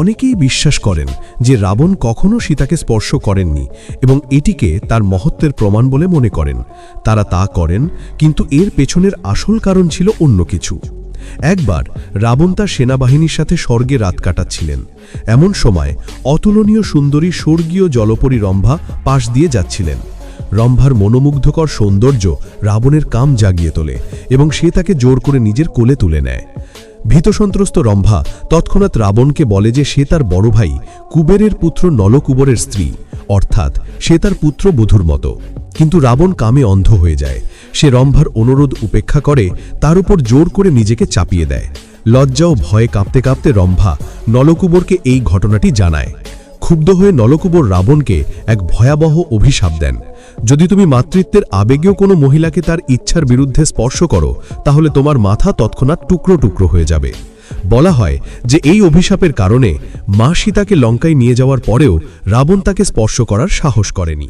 অনেকেই বিশ্বাস করেন যে রাবণ কখনো সীতাকে স্পর্শ করেননি এবং এটিকে তার মহত্বের প্রমাণ বলে মনে করেন। তারা তা করেন, কিন্তু এর পেছনের আসল কারণ ছিল অন্য কিছু। একবার রাবণ তার সেনাবাহিনীর সাথে স্বর্গে রাত কাটাচ্ছিলেন। এমন সময় অতুলনীয় সুন্দরী স্বর্গীয় জলপরী রম্ভা পাশ দিয়ে যাচ্ছিলেন। রম্ভার মনোমুগ্ধকর সৌন্দর্য রাবণের কাম জাগিয়ে তোলে এবং সে তাকে জোর করে নিজের কোলে তুলে নেয়। ভীতসন্ত্রস্ত রম্ভা তৎক্ষণাৎ রাবণকে বলে যে সে তার বড় ভাই কুবেরের পুত্র নলকুবরের স্ত্রী, অর্থাৎ সে তার পুত্র বধুর মতো। কিন্তু রাবণ কামে অন্ধ হয়ে যায়। সে রম্ভার অনুরোধ উপেক্ষা করে, তার উপর জোর করে নিজেকে চাপিয়ে দেয়। লজ্জা ও ভয়ে কাঁপতে কাঁপতে রম্ভা নলকুবরকে এই ঘটনাটি জানায়। ক্ষুব্ধ হয়ে নলকুবর রাবণকে এক ভয়াবহ অভিশাপ দেন। যদি তুমি মাতৃত্বের আবেগেও কোনো মহিলাকে তার ইচ্ছার বিরুদ্ধে স্পর্শ করো, তাহলে তোমার মাথা তৎক্ষণাৎ টুকরো টুকরো হয়ে যাবে। বলা হয় যে এই অভিশাপের কারণে মা সীতাকে লঙ্কায় নিয়ে যাওয়ার পরেও রাবণ তাকে স্পর্শ করার সাহস করেনি।